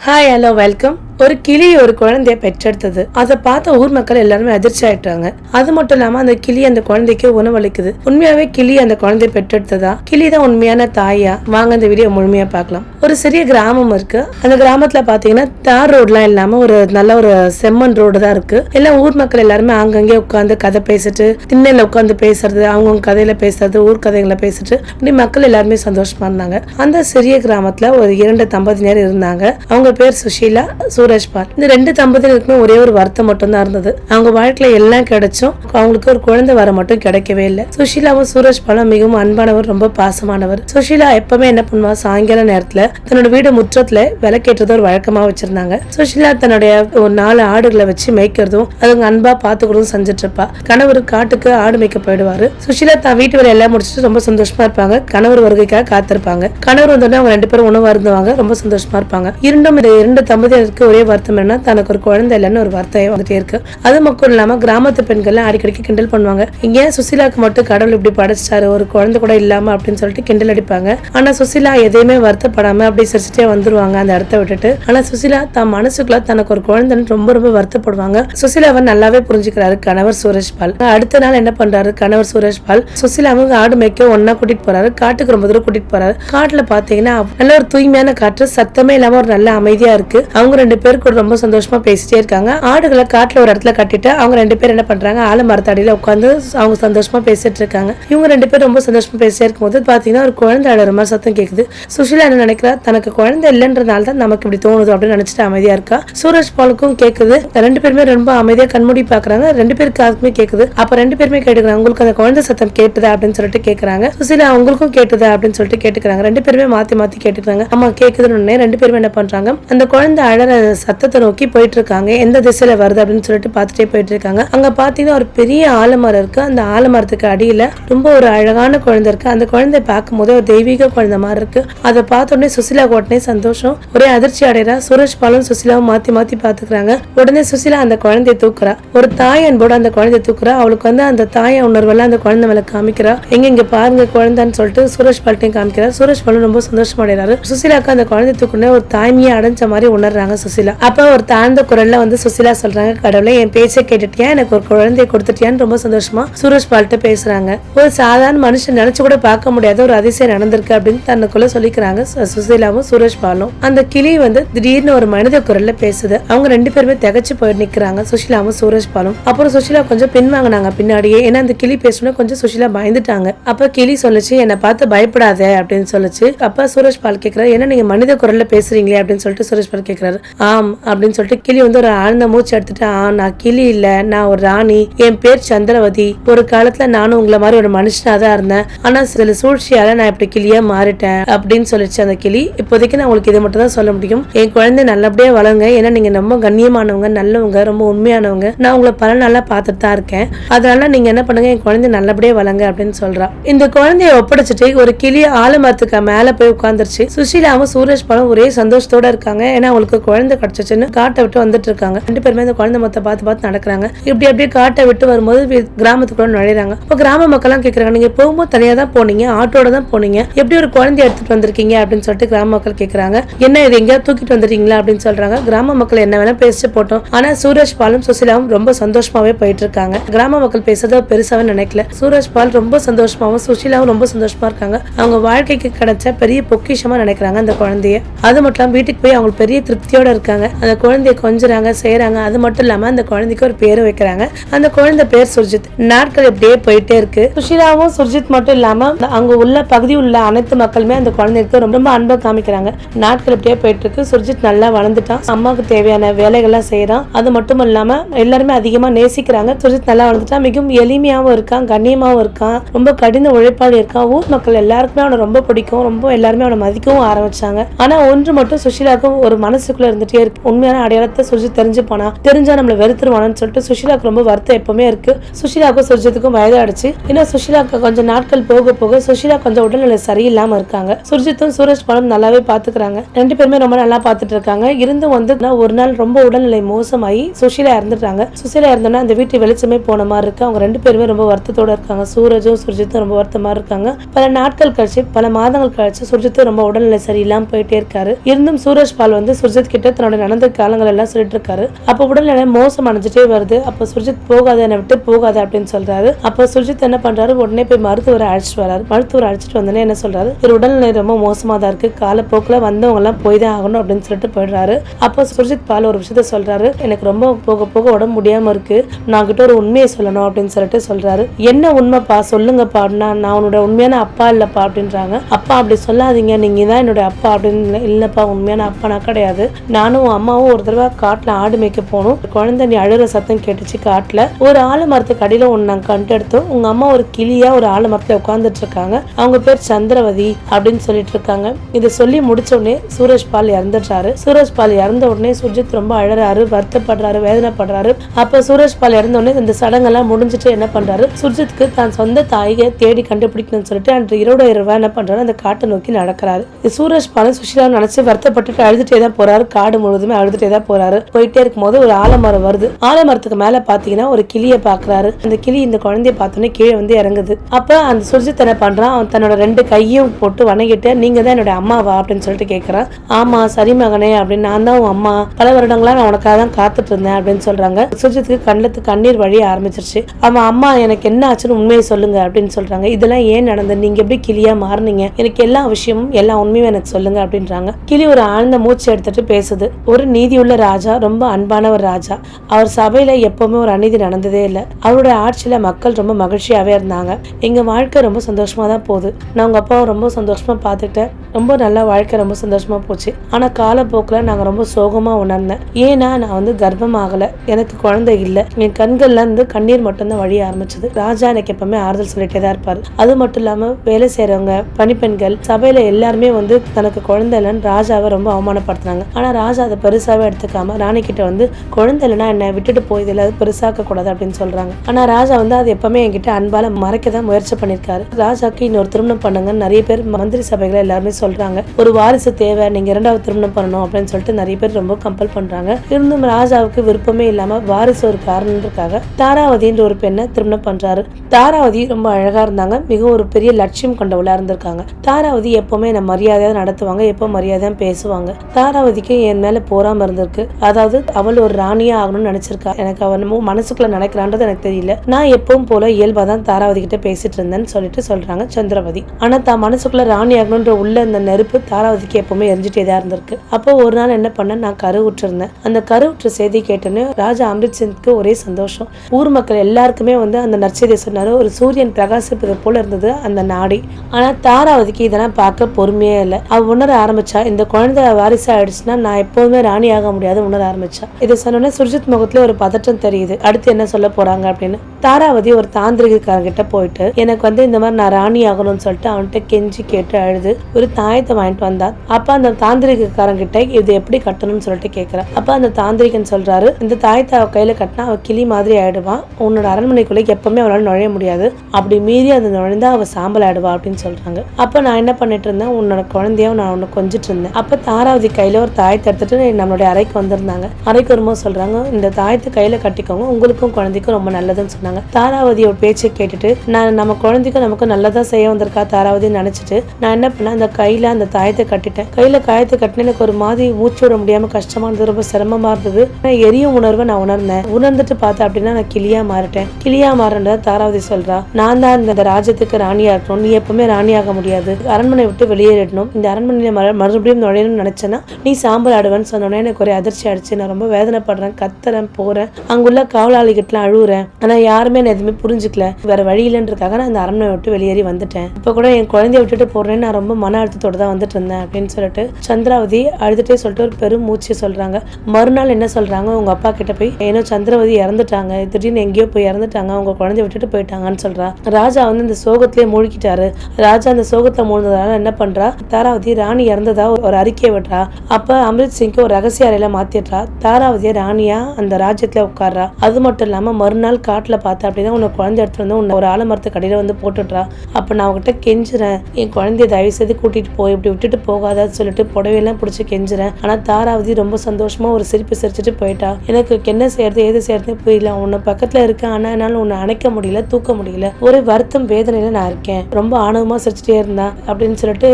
Hi hello welcome ஒரு கிளி ஒரு குழந்தைய பெற்றெடுத்தது. அதை பார்த்த ஊர் மக்கள் எல்லாருமே அதிர்ச்சி ஆயிட்டாங்க. அது மட்டும் இல்லாம அந்த கிளி அந்த குழந்தைக்கு உணவளிக்குது. உண்மையாவே கிளி அந்த குழந்தைய பெற்றெடுத்ததா? கிளி தான் உண்மையான தாயா? வாங்க இந்த வீடியோ முழுமையா பார்க்கலாம். ஒரு சிறிய கிராமம் இருக்கு. அந்த கிராமத்துல பாத்தீங்கன்னா தார் ரோட்லாம் இல்லாம ஒரு நல்ல ஒரு செம்மண் ரோடு தான் இருக்கு. எல்லாம் ஊர் மக்கள் எல்லாருமே அங்கங்கே உட்காந்து கதை பேசிட்டு திண்ணையில உட்காந்து பேசுறது அவங்கவுங்க கதையில பேசுறது ஊர் கதைகளை பேசிட்டு இப்படி மக்கள் எல்லாருமே சந்தோஷமா இருந்தாங்க. அந்த சிறிய கிராமத்துல ஒரு இரண்டு தம்பதியினர் இருந்தாங்க. அவங்க பேர் சுஷீலா சூரஜ்பால் இந்த ரெண்டு தம்பதியினருக்குமே ஒரே ஒரு வருத்தம் மட்டும் தான் இருந்தது. அவங்க வாழ்க்கையில எல்லாம் கிடைச்சும் அவங்களுக்கு ஒரு குழந்தை வர மட்டும் கிடைக்கவே இல்லை. சுஷீலாவும் சூரஜ் பாலும் மிகவும் அன்பானவர் ரொம்ப பாசமானவர். சுஷீலா எப்பவுமே என்ன பண்ணுவா? சாயங்கால நேரத்துல தன்னோட வீடு முற்றத்துல விளக்கேற்றத ஒரு வழக்கமா வச்சிருந்தாங்க. சுஷீலா தன்னுடைய ஒரு நாலு ஆடுகளை வச்சு மேய்க்கிறதும் அதுங்க அன்பா பாத்துக்கிறதும் செஞ்சுட்டு இருப்பா. கணவர் காட்டுக்கு ஆடு மேய்க்க போயிடுவாரு. சுஷீலா தான் வீட்டு வேலை எல்லாம் முடிச்சுட்டு ரொம்ப சந்தோஷமா இருப்பாங்க. கணவர் வருகைக்காக காத்திருப்பாங்க. கணவர் வந்தோடனே அவங்க ரெண்டு பேரும் உணவு அருந்துவாங்க ரொம்ப சந்தோஷமா இருப்பாங்க. இரண்டும் இந்த இரண்டு தம்பதியருக்கு ஒரே வருத்தம் என்ன தனக்கு ஒரு குழந்தை இல்லைன்னு ஒரு வார்த்தை வந்துட்டே இருக்கு. அது மட்டும் இல்லாம கிராமத்து பெண்கள் அடிக்கடிக்கு கிண்டல் பண்ணுவாங்க. இங்க சுசிலாக்கு மட்டும் கடவுள் இப்படி படைச்சிட்டாரு ஒரு குழந்தை கூட இல்லாம அப்படின்னு சொல்லிட்டு கிண்டல் அடிப்பாங்க. ஆனா சுசிலா எதையுமே வருத்தப்படாம அப்படி சிரிச்சுட்டே வந்துருவாங்க அந்த இடத்த விட்டுட்டு. ஆனா சுசிலா தான் மனசுக்குள்ள தனக்கு ஒரு குழந்தைன்னு ரொம்ப ரொம்ப வருத்தப்படுவாங்க. சுசிலாவை நல்லாவே புரிஞ்சுக்கிறாரு கணவர் சுரேஷ் பால். அடுத்த நாள் என்ன பண்றாரு கணவர் சுரேஷ் பால்? சுசிலாவும் ஆடு மேய்க்க ஒன்னா கூட்டிட்டு போறாரு காட்டுக்கு ரொம்ப தூரம் கூட்டிட்டு போறாரு. காட்டுல பாத்தீங்கன்னா நல்ல ஒரு தூய்மையான காற்று சத்தமே இல்லாம ஒரு நல்ல அமைதியா இருக்கு. அவங்க ரெண்டு பேரும் கூட ரொம்ப சந்தோஷமா பேசிட்டே இருக்காங்க. ஆடுகளை காட்டுல ஒரு இடத்துல கட்டிட்டு அவங்க ரெண்டு பேரும் என்ன பண்றாங்க? ஆல மரத்தாடியில உட்காந்து அவங்க சந்தோஷமா பேசிட்டு இருக்காங்க. இவங்க ரெண்டு பேரும் ரொம்ப சந்தோஷமா பேசிட்டே இருக்கும்போது பாத்தீங்கன்னா ஒரு குழந்தை அழற மாதிரி சத்தம் கேக்குது. சுஷிலா என்ன நினைக்கிறா? தனக்கு குழந்தை இல்லைன்றனால தான் நமக்கு இப்படி தோணுது அப்படின்னு நினைச்சிட்டு அமைதியா இருக்கா? சூரஜ் பாலுக்கும் கேக்குது. ரெண்டு பேருமே ரொம்ப அமைதியா கண்மூடி பாக்குறாங்க. ரெண்டு பேருக்கு அதுக்குமே கேக்குது. அப்ப ரெண்டு பேருமே கேட்டுக்கிறாங்க உங்களுக்கு அந்த குழந்தை சத்தம் கேட்டுதா? அப்படின்னு சொல்லிட்டு கேக்குறாங்க. சுசீலா உங்களுக்கும் கேட்டுதா? அப்படின்னு சொல்லிட்டு கேட்டுக்கிறாங்க. ரெண்டு பேருமே மாத்தி மாத்தி கேட்டுக்கிறாங்க. ஆமா கேக்குதுன்னு உடனே ரெண்டு பேருமே என்ன பண்றாங்க? அந்த குழந்தை அழற சத்தத்தை நோக்கி போயிட்டு இருக்காங்க எந்த திசையில வருது அப்படின்னு சொல்லிட்டு பார்த்துட்டே போயிட்டு இருக்காங்க அங்க பாத்தீங்கன்னா ஒரு பெரிய ஆலமரம் இருக்கு. அந்த ஆலமரத்துக்கு அடியில ரொம்ப ஒரு அழகான குழந்தை இருக்கு. அந்த குழந்தைய பார்க்கும்போது ஒரு தெய்வீக குழந்தை மாதிரி இருக்கு. அதை பார்த்த உடனே சுசிலா உடனே சந்தோஷம். ஒரே அதிர்ச்சி அடைறா. சுரேஷ் பாலும் சுசிலாவும் மாத்தி மாத்தி பாத்துக்கிறாங்க உடனே சுசிலா அந்த குழந்தைய தூக்குறா. ஒரு தாய் அன்போட அந்த குழந்தைய தூக்குறா. அவளுக்கு வந்து அந்த தாய உணர்வெல்லாம் அந்த குழந்தை மேல காமிக்கிறா. எங்க இங்க பாருங்க குழந்தைன்னு சொல்லிட்டு சுரேஷ் பால்ட்டையும் காமிக்கிறார் சுரேஷ் பாலும் ரொம்ப சந்தோஷமா அடைறாரு சுசிலாக்கு அந்த குழந்தை தூக்குனே ஒரு தாய்மையை அடைஞ்ச மாதிரி உணர்றாங்க சுசிலா. அப்ப ஒரு தாழ்ந்த குரல்ல வந்து சுசிலா சொல்றாங்க கடவுளே என் பேச்சை கேட்டுட்டியா? எனக்கு ஒரு குழந்தைய கொடுத்துட்டியான்னு ரொம்ப சந்தோஷமா சுரேஷ் பால்கிட்ட பேசுறாங்க. ஒரு சாதாரண மனுஷன் நினைச்சு கூட பார்க்க முடியாத ஒரு அதிசயம் நடந்திருக்கு அப்படின்னு தன்னுக்குள்ள சொல்லிக்கிறாங்க சு- சுசீலாவும் சுரேஷ் பாலும். அந்த கிளி வந்து திடீர்னு ஒரு மனித குரல்ல பேசுது. அவங்க ரெண்டு பேருமே திகச்சு போய் நிக்கிறாங்க சுஷிலாவும் சூரஜ் பாலும். அப்புறம் சுஷிலா கொஞ்சம் பின்வாங்கினாங்க பின்னாடியே. ஏன்னா அந்த கிளி பேசணும் கொஞ்சம் சுஷிலா பயந்துட்டாங்க. அப்ப கிளி சொல்லுச்சு என்னை பார்த்து பயப்படாத அப்படின்னு சொல்லிச்சு. அப்பா சூரஜ் பால் கேக்குறாரு ஏன்னா நீங்க மனித குரல்ல பேசுறீங்களே அப்படின்னு சொல்லிட்டு சுரேஷ் பால் கேக்குறாரு. ஆம் அப்படின்னு சொல்லிட்டு கிளி வந்து ஒரு ஆழ்ந்த மூச்சு எடுத்துட்டு ஆ நான் கிளி இல்ல நான் ஒரு ராணி என் பேர் சந்திரவதி. ஒரு காலத்துல நானும் உங்களை மாதிரி ஒரு மனுஷனா தான் இருந்தேன். ஆனா சில சூழ்ச்சியால நான் இப்படி கிளியா மாறிட்டேன் அப்படின்னு சொல்லிச்சு அந்த கிளி. இப்போதைக்கு நான் உங்களுக்கு இதை மட்டும் தான் சொல்ல முடியும். என் குழந்தை நல்லபடியா வளருங்க. ஏன்னா நீங்க ரொம்ப கண்ணியமானவங்க நல்லவங்க ரொம்ப உண்மையானவங்க. நான் உங்களை பல நாளா பார்த்துட்டு தான் இருக்கேன். அதனால நீங்க என்ன பண்ணுங்க என் குழந்தை நல்லபடியா வளங்க அப்படின்னு சொல்றா. இந்த குழந்தைய ஒப்படைச்சிட்டு ஒரு கிளி ஆலமரத்துக்கு மேல போய் உட்காந்துருச்சு சுஷீலாவும் சூரஜ் பாலும் ஒரே சந்தோஷத்தோட இருக்காங்க. ஏன்னா அவங்களுக்கு குழந்தை கிடைச்சிச்சுன்னு காட்டை விட்டு வந்துட்டு இருக்காங்க ரெண்டு பேருமே அந்த குழந்தை மொத்த பார்த்து பார்த்து நடக்கிறாங்க. இப்படி அப்படியே காட்டை விட்டு வரும்போது கிராமத்துக்குள்ள நுழையிறாங்க. இப்போ கிராம மக்கள்லாம் கேக்குறாங்க நீங்க போகும்போது தனியா தான் போனீங்க ஆட்டோட தான் போனீங்க. எப்படி ஒரு குழந்தைய எடுத்துட்டு வந்திருக்கீங்க? அப்படின்னு சொல்லிட்டு கிராம மக்கள் கேட்கறாங்க என்ன இது எங்கேயா தூக்கிட்டு வந்துட்டீங்களா? அப்படின்னு சொல்றாங்க. கிராம மக்கள் என்ன வேணா பேசிட்டு போட்டோம். ஆனா சூரஜ் பாலும் சுசிலாவும் ரொம்ப சந்தோஷமாவே போயிட்டு இருக்காங்க கிராம மக்கள் பேசுறத பெருசாவே நினைக்கல. சூரஜ் பால் ரொம்ப சந்தோஷமாவும் சுஷிலாவும் ரொம்ப சந்தோஷமா இருக்காங்க. அவங்க வாழ்க்கைக்கு கிடைச்ச பெரிய பொக்கிஷமா நினைக்கிறாங்க அந்த குழந்தைய. அது மட்டும் வீட்டுக்கு போய் அவங்க பெரிய திருப்தியோட இருக்காங்க. அந்த குழந்தைய கொஞ்சுறாங்க செய்கிறாங்க அது மட்டும் இல்லாம அந்த குழந்தைக்கு ஒரு பேரும் வைக்கிறாங்க. அந்த குழந்தை பேர் சுர்ஜித். நாட்கள் இப்படியே போயிட்டே இருக்கு. சுஷிலாவும் சுர்ஜித் மட்டும் இல்லாம அங்க உள்ள பகுதி உள்ள அனைத்து மக்களுமே அந்த குழந்தைக்கு ரொம்ப ரொம்ப அன்பை காமிக்கிறாங்க. நாட்கள் இப்படியே போயிட்டு இருக்கு. சுர்ஜித் நல்லா வளர்ந்துட்டான். அம்மாவுக்கு தேவையான வேலைகள்லாம் செய்யறான் அது மட்டும் இல்லாம எல்லாருமே அதிகமா நேசிக்கிறாங்க. சுர்ஜித் நல்லா வளர்ந்துட்டான். மிகவும் எளிமையாகவும் இருக்கான். கண்ணியமாவும் இருக்கான். ரொம்ப கடின உழைப்பாளி இருக்கான். ஊர் மக்கள் எல்லாருக்குமே அவனை ரொம்ப பிடிக்கும். ரொம்ப எல்லாருமே அவனை மதிக்கவும் ஆரம்பிச்சாங்க. ஆனா ஒன்று மட்டும் சுஷிலாவுக்கு ஒரு மனசுக்குள்ள இருந்துட்டே போயிட்டே இருக்கு உண்மையான அடையாளத்தை சுஜித் தெரிஞ்சு போனா தெரிஞ்சா நம்மள வெறுத்துருவானு சொல்லிட்டு சுஷிலாக்கு ரொம்ப வருத்தம் எப்பவுமே இருக்கு. சுஷிலாக்கும் சுர்ஜித்துக்கும் வயதாயிடுச்சு. ஏன்னா சுஷிலாக்கு கொஞ்சம் நாட்கள் போக போக சுஷிலா கொஞ்சம் உடல்நிலை சரியில்லாம இருக்காங்க. சுர்ஜித்தும் சூரஜ் பாலும் நல்லாவே பாத்துக்கிறாங்க. ரெண்டு பேருமே ரொம்ப நல்லா பாத்துட்டு இருக்காங்க. இருந்தும் வந்து ஒரு நாள் ரொம்ப உடல்நிலை மோசமாயி சுஷிலா இறந்துட்டாங்க. சுஷிலா இறந்தோன்னா அந்த வீட்டு வெளிச்சமே போன மாதிரி இருக்கு. அவங்க ரெண்டு பேருமே ரொம்ப வருத்தத்தோட இருக்காங்க. சூரஜும் சுர்ஜித்தும் ரொம்ப வருத்தமா இருக்காங்க. பல நாட்கள் கழிச்சு பல மாதங்கள் கழிச்சு சுர்ஜித்தும் ரொம்ப உடல்நிலை சரியில்லாம போயிட்டே இருக்காரு. இருந்தும் சூரஜ் பால் வந்து சுர்ஜித் கிட்ட தன்னோட நடந்த காலங்கள் எல்லாம் சொல்லிட்டு இருக்காரு அப்ப உடல்நிலை மோசம் அடைஞ்சிட்டே வருது. அப்ப சுர்ஜித் போகாத என்னை விட்டு போகாத அப்படின்னு சொல்றாரு. அப்ப சுர்ஜித் என்ன பண்றாரு? உடனே போய் மருத்துவரை அழைச்சிட்டு வராரு மருத்துவர் அழைச்சிட்டு வந்தோடனே என்ன சொல்றாரு? இவர் உடல்நிலை ரொம்ப மோசமா தான் இருக்கு. காலப்போக்கில் வந்தவங்க எல்லாம் போய் தான் ஆகணும் அப்படின்னு சொல்லிட்டு போயிடுறாரு. அப்போ சுர்ஜித் பால் ஒரு விஷயத்த சொல்றாரு. எனக்கு ரொம்ப போக போக உடம்பு முடியாம இருக்கு. நான் கிட்ட ஒரு உண்மையை சொல்லணும் அப்படின்னு சொல்லிட்டு சொல்றாரு. என்ன உண்மைப்பா? சொல்லுங்கப்பா. அப்படின்னா நான் உன்னோட உண்மையான அப்பா இல்லப்பா அப்படின்றாங்க. அப்பா அப்படி சொல்லாதீங்க. நீங்க தான் என்னோட அப்பா அப்படின்னு இல்லப்பா உண்மையான அப்பா நான் கிடையாது. நானும் உன் அம்மாவும் ஒரு தடவை காட்டில் ஆடு மேய்க்க போனோம். குழந்தை நீ அழுற சத்தம் கேட்டுச்சு காட்டில். ஒரு ஆலமரத்துக்கு அடியில் ஒன்று நாங்கள் கண்டு எடுத்தோம். உங்க அம்மா ஒரு கிளியா ஒரு ஆலமரத்துல உட்காந்துட்டு இருக்காங்க. அவங்க பேர் சந்திரவதி அப்படின்னு சொல்லிட்டு இருக்காங்க. இதை சொல்லி முடிச்ச உடனே சூரஜ் பால் இறந்துட்டாரு சூரஜ் பால் இறந்த உடனே சுர்ஜித் ரொம்ப அழறாரு வருத்தப்படுறாரு வேதனைப்படுறாரு. அப்போ சூரஜ் பால் இறந்த உடனே இந்த சடங்கெல்லாம் முடிஞ்சிட்டு என்ன பண்றாரு? சுர்ஜித்துக்கு தான் சொந்த தாயை தேடி கண்டுபிடிக்கணும்னு சொல்லிட்டு அன்று இரவு இரவா என்ன பண்றாரு? அந்த காட்டை நோக்கி நடக்கிறாரு. சூரஜ் பாலும் சுஷிலா நினைச்சு வருத்தப்பட்டுட்டு அழுதுட்டே தான் போறாரு. காடு முழுவதுமே அழுதுட்டே தான் போறாரு. போயிட்டே இருக்கும்போது ஒரு ஆலமரம் வருது. ஆலமரத்துக்கு மேல பாத்தீங்கன்னா ஒரு கிளியை பாக்குறாரு. அந்த கிளி இந்த குழந்தைய பார்த்தோன்னே கீழே வந்து இறங்குது. அப்ப அந்த சுர்ஜித் என்ன பண்றான்? அவன் தன்னோட ரெண்டு கையும் போட்டு வணங்கிட்டு நீங்க தான் என்னோட அம்மாவா? அப்படின்னு சொல்லிட்டு கேக்குறான். ஆமா சரி மகனே அப்படின்னு நான் தான் உன் அம்மா. பல வருடங்களா நான் உனக்காக தான் காத்துட்டு இருந்தேன் அப்படின்னு சொல்றாங்க. சுர்ஜித்துக்கு கண்ணத்து கண்ணீர் வழிய ஆரம்பிச்சிருச்சு. அவன் அம்மா எனக்கு என்ன ஆச்சுன்னு உண்மையை சொல்லுங்க அப்படின்னு சொல்றாங்க. இதெல்லாம் ஏன் நடந்தது நீங்க எப்படி கிளியா மாறுனீங்க? எனக்கு எல்லா விஷயமும் எல்லா உண்மையும் எனக்கு சொல்லுங்க அப்படின்றாங்க. கிளி ஒரு ஆழ்ந்த மூச்சு எடுத்துட்டு பேசுது. ஒரு நீதியுள்ள ராஜா ரொம்ப அன்பான ஒரு ராஜா. அவர் சபையில எப்பவுமே ஒரு அநீதி நடந்ததே இல்லை. அவருடைய ஆட்சியில மக்கள் ரொம்ப மகிழ்ச்சியாவே இருந்தாங்க. எங்க வாழ்க்கை ரொம்ப சந்தோஷமா தான் போகுது. நான் உங்க அப்பாவை ரொம்ப சந்தோஷமா பார்த்துட்டேன் ரொம்ப நல்லா வாழ்க்கை ரொம்ப சந்தோஷமா போச்சு. ஆனா காலப்போக்கில் நாங்க ரொம்ப சோகமா உணர்ந்தேன். ஏன்னா நான் வந்து கர்ப்பம் ஆகல. எனக்கு குழந்தை இல்லை. என் கண்கள்ல இருந்து கண்ணீர் மட்டும்தான் வழிய ஆரம்பிச்சது. ராஜா எனக்கு எப்பவுமே ஆறுதல் சொல்லிட்டே தான் இருப்பாரு. அது மட்டும் இல்லாம வேலை செய்யறவங்க பணிப்பெண்கள் சபையில எல்லாருமே வந்து தனக்கு குழந்தை இல்லைன்னு ராஜாவை ரொம்ப அவமானப்படுத்தினாங்க. ஆனா ராஜா அதை பெருசாகவே எடுத்துக்காம ராணிக்கிட்ட வந்து குழந்தை இல்லைன்னா என்னை விட்டுட்டு போய் இதில் அது பெருசாக்க கூடாது அப்படின்னு சொல்கிறாங்க ஆனால் ராஜா வந்து அது எப்பவுமே என்கிட்ட அன்பால் மறைக்க தான் முயற்சி பண்ணியிருக்காரு. ராஜாக்கு இன்னொரு திருமணம் பண்ணுங்கன்னு நிறைய பேர் மந்திரி சபைகள் எல்லாருமே சொல்கிறாங்க ஒரு வாரிசு தேவை நீங்கள் இரண்டாவது திருமணம் பண்ணணும் அப்படின்னு சொல்லிட்டு நிறைய பேர் ரொம்ப கம்பல் பண்ணுறாங்க இருந்தும் ராஜாவுக்கு விருப்பமே இல்லாமல் வாரிசு ஒரு காரணத்துக்காக தாராவதின்ற ஒரு பெண்ணை திருமணம் பண்ணுறாரு தாராவதி ரொம்ப அழகாக இருந்தாங்க. மிகவும் ஒரு பெரிய லட்சியம் கொண்டவளாக இருந்திருக்காங்க. தாராவதி எப்போவுமே என்னை மரியாதையாக நடத்துவாங்க எப்போ மரியாதையாக பேசுவாங்க. தாராவதிக்கு என் மேலே போராம இருந்திருக்கு. அதாவது அவள் ஒரு ராணியா ஆகணும்னு நினைச்சிருக்கா. எனக்கு அவன் மனசுக்குள்ள நினைக்கிறான்றது எனக்கு தெரியல. நான் எப்பவும் போல இயல்பா தான் தாராவதி கிட்ட பேசிட்டு இருந்தேன்னு சொல்லிட்டு சொல்றாங்க சந்திரவதி. ஆனா தான் மனசுக்குள்ள ராணி ஆகணும்ன்ற உள்ள அந்த நெருப்பு தாராவதிக்கு எப்பவுமே எரிஞ்சிட்டே தான் இருந்திருக்கு. அப்போ ஒரு நாள் என்ன பண்ண நான் கருவுற்று விட்டுருந்தேன் அந்த கருவுற்ற செய்தி கேட்டோன்னு ராஜா அம்ரித் சிங்க்கு ஒரே சந்தோஷம். ஊர் மக்கள் எல்லாருக்குமே வந்து அந்த நற்செய்தியை சொன்னாரு. ஒரு சூரியன் பிரகாசிப்பது போல இருந்தது அந்த நாடி. ஆனா தாராவதிக்கு இதெல்லாம் பார்க்க பொறுமையே இல்லை. அவ உணர ஆரம்பிச்சா இந்த குழந்தை வாரிசு ஆயிடுச்சுன்னா நான் எப்போ எப்போதுமே ராணி ஆக முடியாது உணர ஆரம்பிச்சா. இதை சொன்னோன்னே சுர்ஜித் முகத்துல ஒரு பதட்டம் தெரியுது. அடுத்து என்ன சொல்ல போறாங்க அப்படின்னு. தாராவதி ஒரு தாந்திரிகாரங்கிட்ட போயிட்டு எனக்கு வந்து இந்த மாதிரி நான் ராணி ஆகணும்னு சொல்லிட்டு அவன்கிட்ட கெஞ்சி கேட்டு அழுது ஒரு தாயத்தை வாங்கிட்டு வந்தா. அப்ப அந்த தாந்திரிகாரங்கிட்ட இது எப்படி கட்டணும்னு சொல்லிட்டு கேக்குறா. அப்ப அந்த தாந்திரிகன் சொல்றாரு இந்த தாயத்தை அவ கையில கட்டினா அவ கிளி மாதிரி ஆயிடுவான் உன்னோட அரண்மனைக்குள்ளே எப்பவுமே அவளால் நுழைய முடியாது. அப்படி மீறி அதை நுழைந்தா அவ சாம்பல் ஆயிடுவா அப்படின்னு சொல்றாங்க. அப்ப நான் என்ன பண்ணிட்டு இருந்தேன் உன்னோட குழந்தைய நான் உன்னை கொஞ்சிட்டு இருந்தேன். அப்ப தாராவதி கையில ஒரு தாயத்தை எடுத்துட்டு நம்மளுடைய அறைக்கு வந்திருந்தாங்க. அறைக்கு வரும்போது சொல்றாங்க இந்த தாயத்தை கையில கட்டிக்கோங்க. உங்களுக்கும் குழந்தைக்கும் ரொம்ப நல்லதுன்னு சொன்னாங்க. தாராவதியோட பேச்சை கேட்டுட்டு நான் நம்ம குழந்தைக்கும் நமக்கு நல்லதா செய்ய வந்திருக்கா? தாராவதின்னு நினைச்சிட்டு நான் என்ன பண்ணேன்? அந்த கையில அந்த தாயத்தை கட்டிட்டேன். கையில காயத்தை கட்டின எனக்கு ஒரு மாதிரி மூச்சு விட முடியாம கஷ்டமா இருந்தது. ரொம்ப சிரமமா இருந்தது. ஆனா எரியும் உணர்வை நான் உணர்ந்தேன். உணர்ந்துட்டு பார்த்தேன் அப்படின்னா நான் கிளியா மாறிட்டேன். கிளியா மாறன்றத தாராவதி சொல்றா நான் தான் இந்த ராஜ்யத்துக்கு ராணியா இருக்கணும் நீ எப்பவுமே ராணியாக முடியாது. அரண்மனை விட்டு வெளியேறிடணும். இந்த அரண்மனையில மறுபடியும் நுழையணும்னு நினைச்சேன்னா நீ சாம்பல் ஆடுவேன்னு சொன்னோன்னே எனக்கு ஒரு அதிர்ச்சி ஆயிடுச்சு. நான் ரொம்ப வேதனைப்படுறேன் கத்துறேன் போறேன். அங்குள்ள காவலாளிகிட்டலாம் அழுவுறேன். ஆனால் யாருமே என்ன எதுவுமே புரிஞ்சுக்கல. வேற வழி இல்லைன்றதுக்காக நான் அந்த அரண்மனை விட்டு வெளியேறி வந்துட்டேன். இப்போ கூட என் குழந்தைய விட்டுட்டு போறேன்னு நான் ரொம்ப மன அழுத்தத்தோடு தான் வந்துட்டு இருந்தேன் அப்படின்னு சொல்லிட்டு சந்திராவதி அழுதுட்டே சொல்லிட்டு ஒரு பெரும் மூச்சு சொல்றாங்க. மறுநாள் என்ன சொல்றாங்க? உங்க அப்பா கிட்ட போய் ஏனோ சந்திரவதி இறந்துட்டாங்க. திடீர்னு எங்கேயோ போய் இறந்துட்டாங்க. அவங்க குழந்தைய விட்டுட்டு போயிட்டாங்கன்னு சொல்கிறா ராஜா வந்து இந்த சோகத்திலே மூழ்கிட்டாரு. ராஜா அந்த சோகத்தை மூழ்ந்ததால என்ன பண்றா? தாராவதி ராணி இறந்ததா ஒரு அறிக்கையை விடுறா. அப்ப அமிர்த் சிங் சிங்க்கு ஒரு ரகசிய அறையில மாத்திடுறா. தாராவதியை ராணியா அந்த ராஜ்யத்துல உட்கார்றா. அது மட்டும் இல்லாம மறுநாள் காட்டுல பார்த்தா அப்படின்னா உன்னை குழந்தை எடுத்துட்டு வந்து உன்னை ஒரு ஆலமரத்து கடையில வந்து போட்டுடுறா. அப்ப நான் அவகிட்ட கெஞ்சுறேன். என் குழந்தைய தயவு செய்து கூட்டிட்டு போய் இப்படி விட்டுட்டு போகாதான்னு சொல்லிட்டு புடவையெல்லாம் பிடிச்சி கெஞ்சுறேன். ஆனா தாராவதி ரொம்ப சந்தோஷமா ஒரு சிரிப்பு சிரிச்சுட்டு போயிட்டா. எனக்கு என்ன செய்யறது ஏது செய்யறது புரியல. உன்னை பக்கத்துல இருக்க ஆனா என்னால உன்னை அணைக்க முடியல தூக்க முடியல. ஒரு வருத்தம் வேதனையில நான் இருக்கேன். ரொம்ப ஆணவமா சிரிச்சுட்டே இருந்தா அப்படின்னு சொல்லிட்டு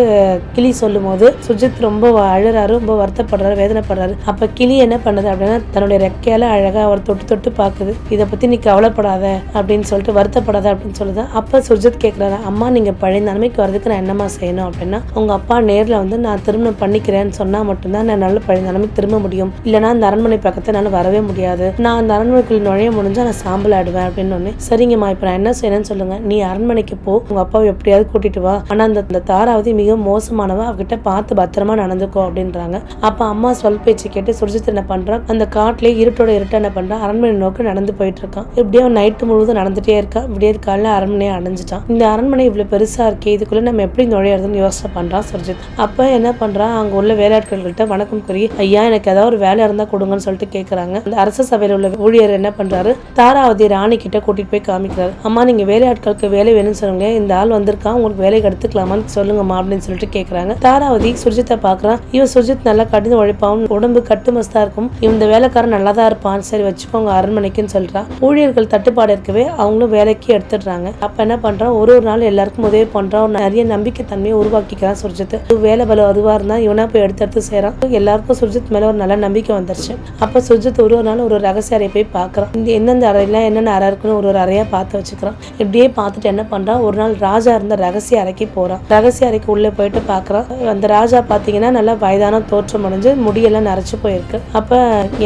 கிளி சொல்லும் போது சுஜித் ரொம்ப அழறாரு. ரொம்ப வருத்தப்படுறாரு. வேதனைப்படுறாரு. அப்ப கிளி என்ன பண்ணுது அப்படின்னா தன்னுடைய ரெக்கையால அழகா அவர் தொட்டு தொட்டு பாக்குது இதை பத்தி நீ கவலைப்படாத அப்படின்னு சொல்லிட்டு வருத்தப்படாத அப்படின்னு சொல்லுது அப்ப சுஜித் கேக்குறாரு. அம்மா நீங்க பழைய நிலைமைக்கு வர்றதுக்கு நான் என்னம்மா செய்யணும் அப்படின்னா உங்க அப்பா நேர்ல வந்து நான் திருமணம் பண்ணிக்கிறேன்னு சொன்னா மட்டும்தான் நான் நல்ல பழைய நிலைமைக்கு திரும்ப முடியும். இல்லைன்னா அந்த அரண்மனை பக்கத்தை என்னால வரவே முடியாது. நான் அந்த அரண்மனைக்குள்ள நுழைய முடிஞ்சா நான் சாம்பல் ஆடுவேன் அப்படின்னு ஒண்ணு சரிங்கம்மா இப்ப நான் என்ன செய்யணும்னு சொல்லுங்க. நீ அரண்மனைக்கு போ உங்க அப்பாவை எப்படியாவது கூட்டிட்டு வா. ஆனா அந்த அந்த தாராவதி மிக மோசமானவ அவகிட்ட பார்த்து பத்திரமா நடந்துக்கோ அப்படின்றாங்க. அப்ப அம்மா அம்மா சொல் பேச்சு கேட்டு சுர்ஜித் என்ன பண்ணுறான் அந்த காட்டிலே இருட்டோட இருட்ட என்ன பண்ணுறான் அரண்மனை நோக்கி நடந்து போயிட்டு இருக்கான் இப்படியே அவன் நைட்டு முழுவதும் நடந்துட்டே இருக்கான் இப்படியே காலையில் அரண்மனையை அடைஞ்சிட்டான். இந்த அரண்மனை இவ்வளோ பெருசாக இருக்கே இதுக்குள்ளே நம்ம எப்படி நுழையிறதுன்னு யோசனை பண்ணுறான் சுர்ஜித். அப்போ என்ன பண்ணுறான் அங்கே உள்ள வேலையாட்கள்கிட்ட வணக்கம் கூறி ஐயா எனக்கு ஏதாவது ஒரு வேலை இருந்தால் கொடுங்கன்னு சொல்லிட்டு கேட்குறாங்க அந்த அரச சபையில் உள்ள ஊழியர் என்ன பண்ணுறாரு தாராவதி ராணி கிட்ட கூட்டிகிட்டு போய் காமிக்கிறாரு. அம்மா நீங்கள் வேலையாட்களுக்கு வேலை வேணும்னு சொல்லுங்க இந்த ஆள் வந்திருக்கான் உங்களுக்கு வேலை எடுத்துக்கலாமான்னு சொல்லுங்கம்மா அப்படின்னு சொல்லிட்டு கேட்குறாங்க தாராவதி சுர்ஜித்தை பார்க்குறான் இவன் சுர்ஜித் நல்லா கடின இருப்பான் உடம்பு கட்டுமஸ்தா இருக்கும். இந்த வேலைக்காரன் நல்லா தான் இருப்பான். சரி வச்சுக்கோங்க அரண்மனைக்குன்னு சொல்றான் ஊழியர்கள் தட்டுப்பாடு இருக்கவே அவங்களும் வேலைக்கு எடுத்துடுறாங்க. அப்ப என்ன பண்றான்? ஒரு ஒரு நாள் எல்லாருக்கும் உதவி பண்றான். நிறைய நம்பிக்கை தன்மையை உருவாக்கிக்கிறான் சுர்ஜித். வேலை பல அதுவா இருந்தா இவனா போய் எடுத்து எடுத்து செய்யறான் எல்லாருக்கும் சுர்ஜித் மேல ஒரு நல்ல நம்பிக்கை வந்துருச்சு. அப்ப சுர்ஜித் ஒரு ஒரு நாள் ஒரு ரகசிய அறையை போய் பாக்குறான். இந்த எந்தெந்த அறையெல்லாம் என்னென்ன அறை இருக்குன்னு ஒரு ஒரு அறையா பார்த்து வச்சுக்கிறான். இப்படியே பார்த்துட்டு என்ன பண்றான்? ஒரு நாள் ராஜா இருந்த ரகசிய அறைக்கு போறான். ரகசிய அறைக்கு உள்ள போயிட்டு பாக்குறான். அந்த ராஜா பாத்தீங்கன்னா நல்லா வயதான தோற்றம் அடைஞ்சு முடியெல்லாம் நரைச்சி போயிருக்கு. அப்போ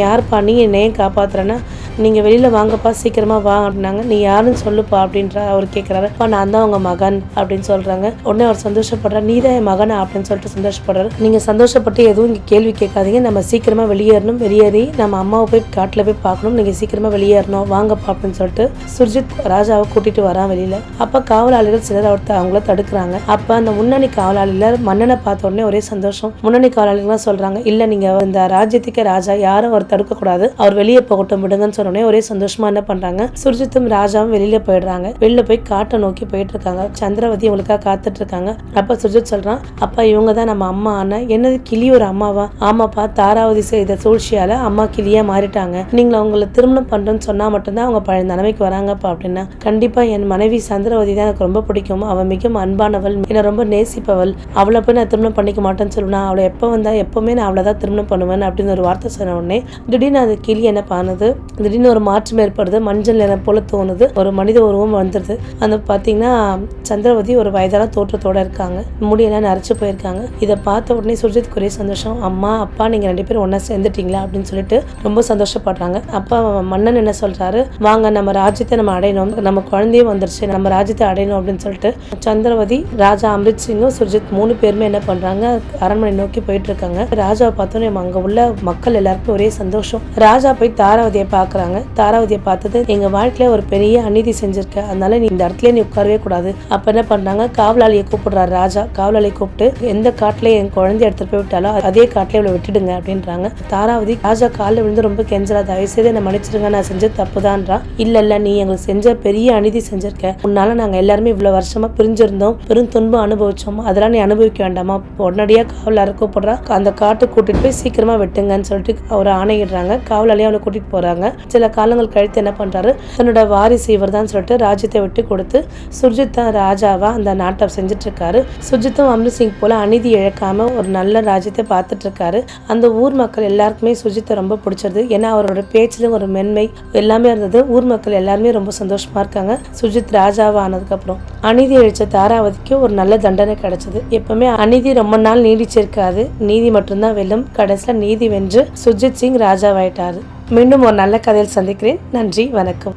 யார் நீ என்னையும் காப்பாத்துறேன்னா நீங்கள் வெளியில் வாங்கப்பா சீக்கிரமாக வா அப்படின்னாங்க. நீ யாருன்னு சொல்லுப்பா அப்படின்ற அவர் கேட்குறாரு அப்பா நான் தான் உங்கள் மகன் அப்படின்னு சொல்கிறாங்க உடனே அவர் சந்தோஷப்படுறாரு. நீ தான் என் மகனா? அப்படின்னு சொல்லிட்டு சந்தோஷப்படுறாரு. நீங்கள் சந்தோஷப்பட்டு எதுவும் இங்கே கேள்வி கேட்காதீங்க. நம்ம சீக்கிரமாக வெளியேறணும் வெளியேறி நம்ம அம்மாவை போய் காட்டில் போய் பார்க்கணும். நீங்கள் சீக்கிரமாக வெளியேறணும் வாங்கப்பா அப்படின்னு சொல்லிட்டு சுர்ஜித் ராஜாவை கூட்டிகிட்டு வரான் வெளியில். அப்போ காவலாளிகள் சிலர் அவர் அவங்கள தடுக்கிறாங்க. அப்போ அந்த முன்னணி காவலாளியில் மன்னனை பார்த்த உடனே ஒரே சந்தோஷம். முன்னணி காவலாளிகள்லாம் சொல்கிறாங்க இல்லை நீங்கள் இந்த ராஜ்யத்துக்கே ராஜா யாரும் அவர் தடுக்கக்கூடாது. அவர் வெளியே போகட்டும் விடுங்கன்னு சொன்னோடனே ஒரே சந்தோஷமா என்ன பண்றாங்க? சுர்ஜித்தும் ராஜாவும் வெளியில போயிடுறாங்க. வெளியில போய் காட்டை நோக்கி போயிட்டு இருக்காங்க சந்திரவதி இவங்களுக்காக காத்துட்டு இருக்காங்க அப்ப சுர்ஜித் சொல்றான் அப்பா இவங்க தான் நம்ம அம்மா ஆனா என்னது கிளி ஒரு அம்மாவா? ஆமாப்பா தாராவதி செய்த சூழ்ச்சியால அம்மா கிளியா மாறிட்டாங்க. நீங்க அவங்கள திருமணம் பண்றேன்னு சொன்னா மட்டும்தான் அவங்க பழைய நிலைமைக்கு வராங்கப்பா அப்படின்னா. கண்டிப்பா என் மனைவி சந்திரவதி தான் எனக்கு ரொம்ப பிடிக்கும். அவ மிகவும் அன்பானவள். என்னை ரொம்ப நேசிப்பவள். அவளை போய் நான் திருமணம் பண்ணிக்க மாட்டேன்னு சொல்லுனா அவளை எப்போ வந்தா எப்பவுமே நான் அவளை தான் திருமணம் பண்ணுவேன் அப்படின்னு ஒரு வார்த்தை சொன்ன உடனே திடீர்னு அந்த கிளி என்ன பண்ணுது? திடீர்னு ஒரு மாற்றம் ஏற்படுது. மஞ்சள் நிறம் போல தோணுது. ஒரு மனித உருவம் வந்துடுது அந்த பார்த்தீங்கன்னா சந்திரவதி ஒரு வயதான தோற்றத்தோட இருக்காங்க. முடியெல்லாம் நரைச்சு போயிருக்காங்க. இதை பார்த்த உடனே சுர்ஜித் ஒரே சந்தோஷம் அம்மா அப்பா நீங்க ரெண்டு பேரும் ஒன்றா சேர்ந்துட்டீங்களா? அப்படின்னு சொல்லிட்டு ரொம்ப சந்தோஷப்படுறாங்க. அப்பா மன்னன் என்ன சொல்றாரு? வாங்க நம்ம ராஜ்யத்தை நம்ம அடையணும். நம்ம குழந்தையும் வந்துருச்சு. நம்ம ராஜ்யத்தை அடையணும். அப்படின்னு சொல்லிட்டு சந்திரவதி ராஜா அம்ரித் சிங்கும் சுர்ஜித் மூணு பேருமே என்ன பண்றாங்க? அரண்மனை நோக்கி போயிட்டு இருக்காங்க. ராஜாவை பார்த்தோன்னே அங்க உள்ள மக்கள் எல்லாருக்கும் ஒரே சந்தோஷம். ராஜா போய் தாராவதியை பார்க்குறாங்க. தாராவதியை பார்த்தது எங்கள் வாழ்க்கையில் ஒரு பெரிய அநீதி செஞ்சிருக்க. அதனால நீ இந்த இடத்துல நீ உட்காரவே கூடாது. அப்போ என்ன பண்ணாங்க காவலாளியை கூப்பிடுறாரு ராஜா. காவலாளியை கூப்பிட்டு எந்த காட்டில் என் குழந்தைய எடுத்துகிட்டு போய் விட்டாலோ அதே காட்டில் இவ்வளோ விட்டுடுங்க அப்படின்றாங்க. தாராவதி ராஜா காலில் விழுந்து ரொம்ப கெஞ்சலா தயவு செய்து என்ன மன்னிச்சிருங்க நான் செஞ்ச தப்புதான்றா? இல்ல இல்ல நீ எங்களுக்கு செஞ்ச பெரிய அநீதி செஞ்சிருக்க. உன்னால நாங்க எல்லாருமே இவ்வளவு வருஷமா பிரிஞ்சிருந்தோம். பெரும் துன்பம் அனுபவிச்சோம். அதெல்லாம் நீ அனுபவிக்க வேண்டாமா? உடனடியாக காவலாளர் கூப்பிடுறா. அந்த காட்டு கூட்டிட்டு போய் சீக்கிரமா வெட்டுங்கன்னு சொல்லிட்டு அவர் ஆணையிடுறாங்க. காவலாளியை அவளை கூட்டிட்டு போறாங்க. சில காலங்கள் கழித்து என்ன பண்றாரு? தன்னோட வாரிசு இவர் தான் சொல்லிட்டு ராஜ்யத்தை விட்டு கொடுத்து சுர்ஜித் தான் ராஜாவா அந்த நாட்டை செஞ்சுட்டு இருக்காரு சுர்ஜித்தும் அம்ரித் சிங் போல அநீதி இழக்காம ஒரு நல்ல ராஜ்யத்தை பார்த்துட்டு இருக்காரு அந்த ஊர் மக்கள் எல்லாருக்குமே சுஜித்தை ரொம்ப பிடிச்சிருது ஏன்னா அவரோட பேச்சிலும் ஒரு மென்மை எல்லாமே இருந்தது. ஊர் மக்கள் எல்லாருமே ரொம்ப சந்தோஷமா இருக்காங்க. சுஜித் ராஜாவா ஆனதுக்கப்புறம் அநீதி இழைச்ச தாராவதிக்கு ஒரு நல்ல தண்டனை கிடைச்சது. எப்பவுமே அநீதி ரொம்ப நாள் நீடிச்சிருக்காது. நீதி மட்டும்தான் வெல்லும். கடைசியில் நீதி வென்று சுஜித் சிங் ராஜாவாயிட்டாரு. மீண்டும் ஒரு நல்ல கதையில் சந்திக்கிறேன். நன்றி வணக்கம்.